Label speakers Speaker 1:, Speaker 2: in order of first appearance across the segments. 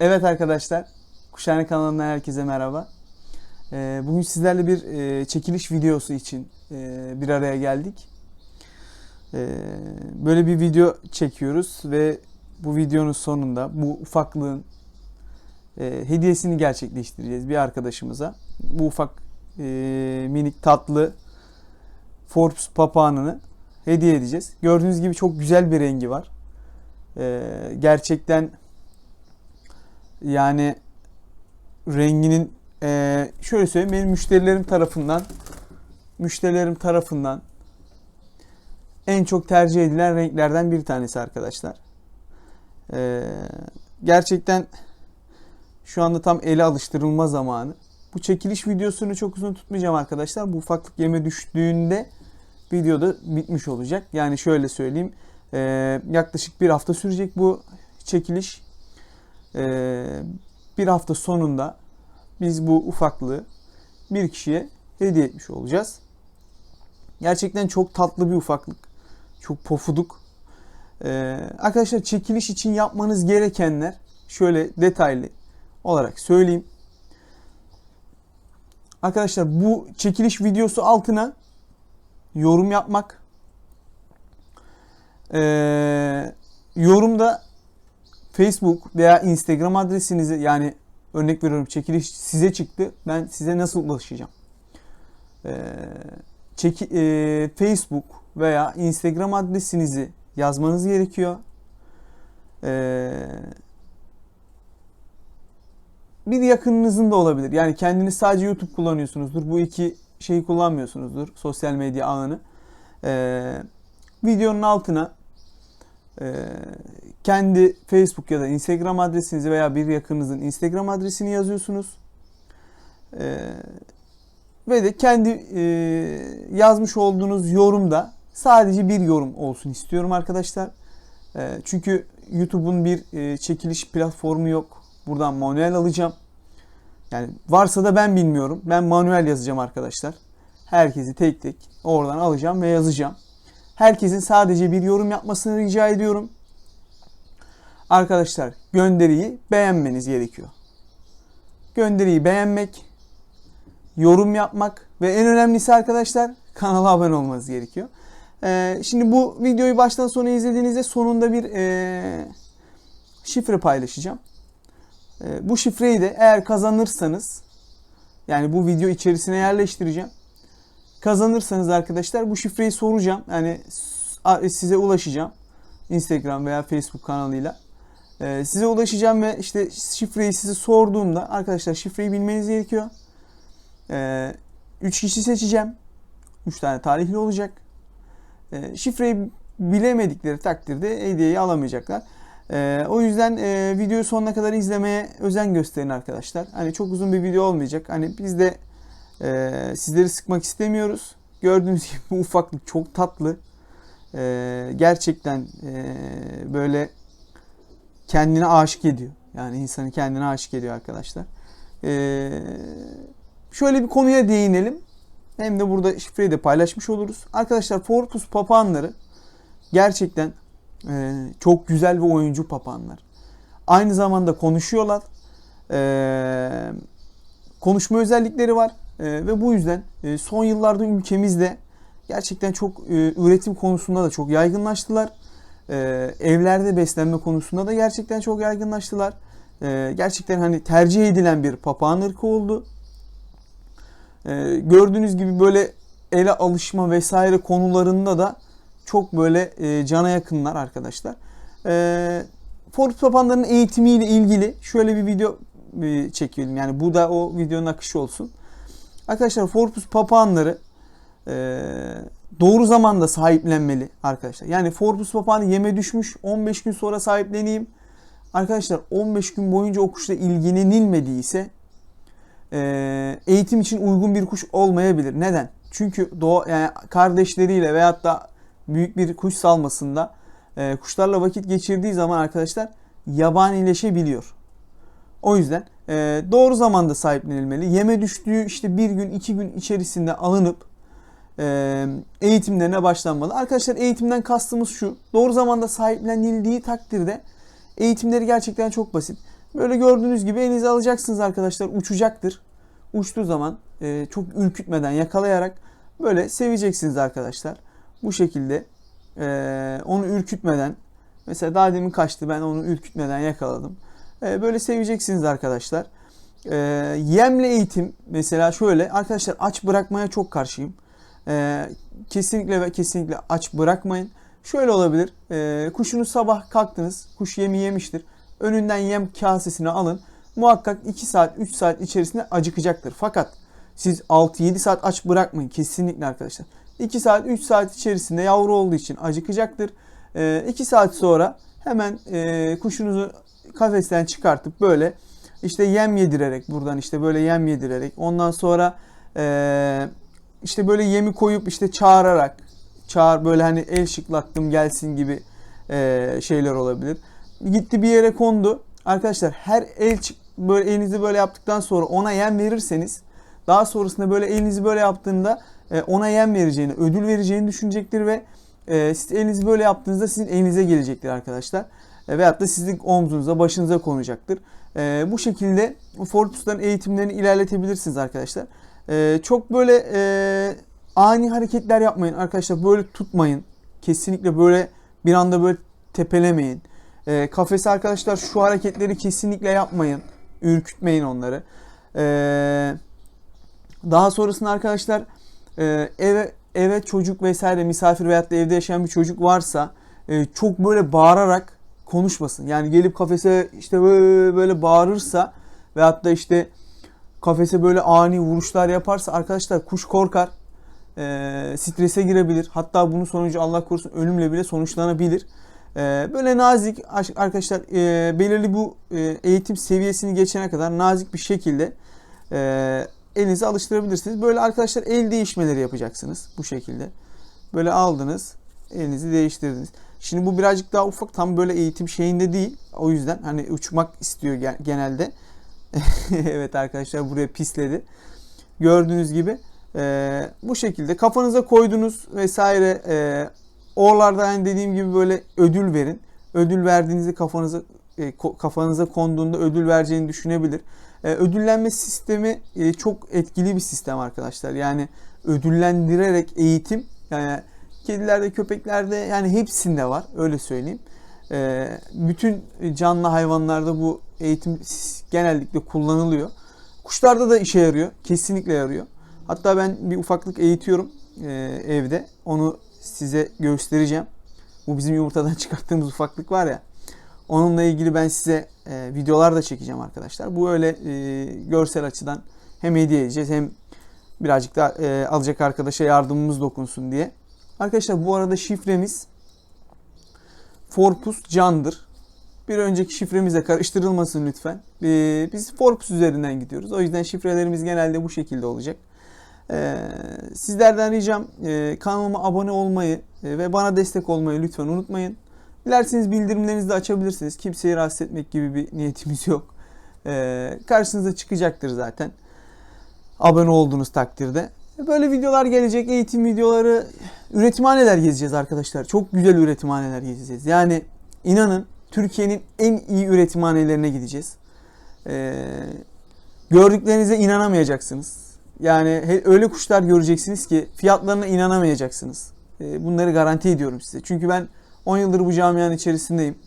Speaker 1: Evet arkadaşlar, Kuşhane kanalından herkese merhaba. Ee, bugün sizlerle bir e, çekiliş videosu için e, bir araya geldik. Ee, böyle bir video çekiyoruz ve bu videonun sonunda bu ufaklığın e, hediyesini gerçekleştireceğiz bir arkadaşımıza. Bu ufak minik tatlı Forbes papağanını hediye edeceğiz. Gördüğünüz gibi çok güzel bir rengi var. Ee, gerçekten yani renginin eee, şöyle söyleyeyim benim müşterilerim tarafından müşterilerim tarafından en çok tercih edilen renklerden bir tanesi arkadaşlar. Eee, gerçekten şu anda tam ele alıştırılma zamanı. Bu çekiliş videosunu çok uzun tutmayacağım arkadaşlar. Bu ufaklık yeme düştüğünde videoda bitmiş olacak. Yani şöyle söyleyeyim. eee, yaklaşık bir hafta sürecek bu çekiliş. Ee, bir hafta sonunda biz bu ufaklığı bir kişiye hediye etmiş olacağız. Gerçekten çok tatlı bir ufaklık. Çok pofuduk. Ee, arkadaşlar çekiliş için yapmanız gerekenler şöyle detaylı olarak söyleyeyim. Arkadaşlar bu çekiliş videosu altına yorum yapmak. Ee, yorumda Facebook veya Instagram adresinizi yani örnek veriyorum çekiliş size çıktı. Ben size nasıl ulaşacağım? Ee, çeki, e, Facebook veya Instagram adresinizi yazmanız gerekiyor. Ee, bir yakınınızın da olabilir. Yani kendiniz sadece YouTube kullanıyorsunuzdur. Bu iki şeyi kullanmıyorsunuzdur. Sosyal medya ağını. Ee, videonun altına kendi Facebook ya da Instagram adresinizi veya bir yakınınızın Instagram adresini yazıyorsunuz. Ee, ve de kendi e, yazmış olduğunuz yorumda sadece bir yorum olsun istiyorum arkadaşlar. Ee, çünkü YouTube'un bir e, çekiliş platformu yok. Buradan manuel alacağım. Yani varsa da ben bilmiyorum. Ben manuel yazacağım arkadaşlar. Herkesi tek tek oradan alacağım ve yazacağım. Herkesin sadece bir yorum yapmasını rica ediyorum. Arkadaşlar gönderiyi beğenmeniz gerekiyor. Gönderiyi beğenmek, yorum yapmak ve en önemlisi arkadaşlar kanala abone olmanız gerekiyor. Ee, şimdi bu videoyu baştan sona izlediğinizde sonunda bir e, şifre paylaşacağım. E, bu şifreyi de eğer kazanırsanız yani bu video içerisine yerleştireceğim kazanırsanız arkadaşlar bu şifreyi soracağım. Yani size ulaşacağım. Instagram veya Facebook kanalıyla. Ee, size ulaşacağım ve işte şifreyi size sorduğumda arkadaşlar şifreyi bilmeniz gerekiyor. 3 ee, kişi seçeceğim. 3 tane talihli olacak. Ee, şifreyi bilemedikleri takdirde hediyeyi alamayacaklar. o yüzden e, videoyu sonuna kadar izlemeye özen gösterin arkadaşlar. Hani çok uzun bir video olmayacak. Hani biz de ee, sizleri sıkmak istemiyoruz. Gördüğünüz gibi bu ufaklık çok tatlı. Ee, gerçekten e, böyle kendine aşık ediyor. Yani insanı kendine aşık ediyor arkadaşlar. Ee, şöyle bir konuya değinelim. Hem de burada şifreyi de paylaşmış oluruz. Arkadaşlar Forpus papağanları gerçekten e, çok güzel bir oyuncu papağanlar. Aynı zamanda konuşuyorlar. E, konuşma özellikleri var. E, ve bu yüzden e, son yıllarda ülkemizde gerçekten çok e, üretim konusunda da çok yaygınlaştılar. E, evlerde beslenme konusunda da gerçekten çok yaygınlaştılar. E, gerçekten hani tercih edilen bir papağan ırkı oldu. Gördüğünüz gibi böyle ele alışma vesaire konularında da çok böyle e, cana yakınlar arkadaşlar. E, Forbes papağanların eğitimiyle ilgili şöyle bir video e. Yani bu da o videonun akışı olsun. Arkadaşlar Forbes papağanları e, doğru zamanda sahiplenmeli arkadaşlar. Yani Forbes papağanı yeme düşmüş 15 gün sonra sahipleneyim. Arkadaşlar 15 gün boyunca o kuşla ilgilenilmediyse e, eğitim için uygun bir kuş olmayabilir. Neden? Çünkü doğa, yani kardeşleriyle veyahut da büyük bir kuş salmasında e, kuşlarla vakit geçirdiği zaman arkadaşlar yabanileşebiliyor. O yüzden e, doğru zamanda sahiplenilmeli. Yeme düştüğü işte bir gün iki gün içerisinde alınıp e, eğitimlerine başlanmalı. Arkadaşlar eğitimden kastımız şu. Doğru zamanda sahiplenildiği takdirde eğitimleri gerçekten çok basit. Böyle gördüğünüz gibi elinize alacaksınız arkadaşlar. Uçacaktır. Uçtuğu zaman e, çok ürkütmeden yakalayarak böyle seveceksiniz arkadaşlar. Bu şekilde e, onu ürkütmeden mesela daha demin kaçtı ben onu ürkütmeden yakaladım. E, böyle seveceksiniz arkadaşlar. E, yemle eğitim mesela şöyle arkadaşlar aç bırakmaya çok karşıyım. E, kesinlikle ve kesinlikle aç bırakmayın. Şöyle olabilir. E, kuşunuz sabah kalktınız. Kuş yemi yemiştir. Önünden yem kasesini alın. Muhakkak 2 saat 3 saat içerisinde acıkacaktır. Fakat siz 6-7 saat aç bırakmayın. Kesinlikle arkadaşlar. 2 saat 3 saat içerisinde yavru olduğu için acıkacaktır. 2 saat sonra hemen e, kuşunuzu kafesten çıkartıp böyle işte yem yedirerek buradan işte böyle yem yedirerek ondan sonra e, işte böyle yemi koyup işte çağırarak çağır böyle hani el şıklattım gelsin gibi e, şeyler olabilir. Gitti bir yere kondu. Arkadaşlar her el böyle elinizi böyle yaptıktan sonra ona yem verirseniz daha sonrasında böyle elinizi böyle yaptığında e, ona yem vereceğini, ödül vereceğini düşünecektir ve e, siz elinizi böyle yaptığınızda sizin elinize gelecektir arkadaşlar. E, veyahut da sizin omzunuza, başınıza konacaktır. E, bu şekilde Fortus'tan eğitimlerini ilerletebilirsiniz arkadaşlar. E, çok böyle e, ani hareketler yapmayın arkadaşlar. Böyle tutmayın. Kesinlikle böyle bir anda böyle tepelemeyin. E, kafesi arkadaşlar şu hareketleri kesinlikle yapmayın. Ürkütmeyin onları. E, daha sonrasında arkadaşlar e, eve eve çocuk vesaire misafir veyahut da evde yaşayan bir çocuk varsa e, çok böyle bağırarak konuşmasın. Yani gelip kafese işte böyle, böyle bağırırsa veyahut da işte kafese böyle ani vuruşlar yaparsa arkadaşlar kuş korkar. E, strese girebilir. Hatta bunun sonucu Allah korusun ölümle bile sonuçlanabilir. E, böyle nazik aş- arkadaşlar e, belirli bu e, eğitim seviyesini geçene kadar nazik bir şekilde e, elinize alıştırabilirsiniz. Böyle arkadaşlar el değişmeleri yapacaksınız bu şekilde. Böyle aldınız, elinizi değiştirdiniz. Şimdi bu birazcık daha ufak tam böyle eğitim şeyinde değil. O yüzden hani uçmak istiyor gen- genelde. evet arkadaşlar buraya pisledi. Gördüğünüz gibi e, bu şekilde kafanıza koydunuz vesaire e, oralarda yani dediğim gibi böyle ödül verin. Ödül verdiğinizde kafanıza e, kafanıza konduğunda ödül vereceğini düşünebilir. E, ödüllenme sistemi e, çok etkili bir sistem arkadaşlar. Yani ödüllendirerek eğitim yani kedilerde, köpeklerde yani hepsinde var öyle söyleyeyim. E, bütün canlı hayvanlarda bu eğitim genellikle kullanılıyor. Kuşlarda da işe yarıyor. Kesinlikle yarıyor. Hatta ben bir ufaklık eğitiyorum evde. Onu size göstereceğim. Bu bizim yumurtadan çıkarttığımız ufaklık var ya. Onunla ilgili ben size e, videolar da çekeceğim arkadaşlar. Bu öyle e, görsel açıdan hem hediye edeceğiz hem birazcık da e, alacak arkadaşa yardımımız dokunsun diye. Arkadaşlar bu arada şifremiz Forpus Can'dır. Bir önceki şifremizle karıştırılmasın lütfen. E, biz Forpus üzerinden gidiyoruz. O yüzden şifrelerimiz genelde bu şekilde olacak. E, sizlerden ricam e, kanalıma abone olmayı e, ve bana destek olmayı lütfen unutmayın. Dilerseniz bildirimlerinizi de açabilirsiniz. Kimseyi rahatsız etmek gibi bir niyetimiz yok. Ee, karşınıza çıkacaktır zaten. Abone olduğunuz takdirde. Böyle videolar gelecek. Eğitim videoları. Üretimhaneler gezeceğiz arkadaşlar. Çok güzel üretimhaneler gezeceğiz. Yani inanın Türkiye'nin en iyi üretimhanelerine gideceğiz. Ee, gördüklerinize inanamayacaksınız. Yani öyle kuşlar göreceksiniz ki fiyatlarına inanamayacaksınız. Ee, bunları garanti ediyorum size. Çünkü ben 10 yıldır bu camianın içerisindeyim.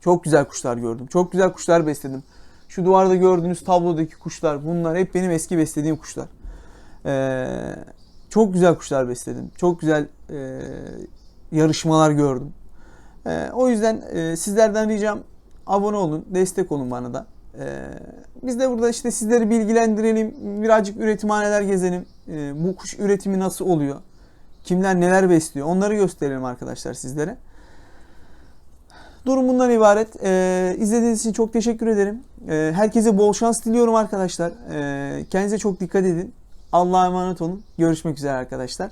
Speaker 1: Çok güzel kuşlar gördüm. Çok güzel kuşlar besledim. Şu duvarda gördüğünüz tablodaki kuşlar bunlar hep benim eski beslediğim kuşlar. Ee, çok güzel kuşlar besledim. Çok güzel e, yarışmalar gördüm. Ee, o yüzden e, sizlerden ricam abone olun, destek olun bana da. Ee, biz de burada işte sizleri bilgilendirelim, birazcık üretimhaneler gezelim. Ee, bu kuş üretimi nasıl oluyor? Kimler neler besliyor? Onları gösterelim arkadaşlar sizlere. Durum bundan ibaret. Ee, izlediğiniz için çok teşekkür ederim. Ee, herkese bol şans diliyorum arkadaşlar. Ee, kendinize çok dikkat edin. Allah'a emanet olun. Görüşmek üzere arkadaşlar.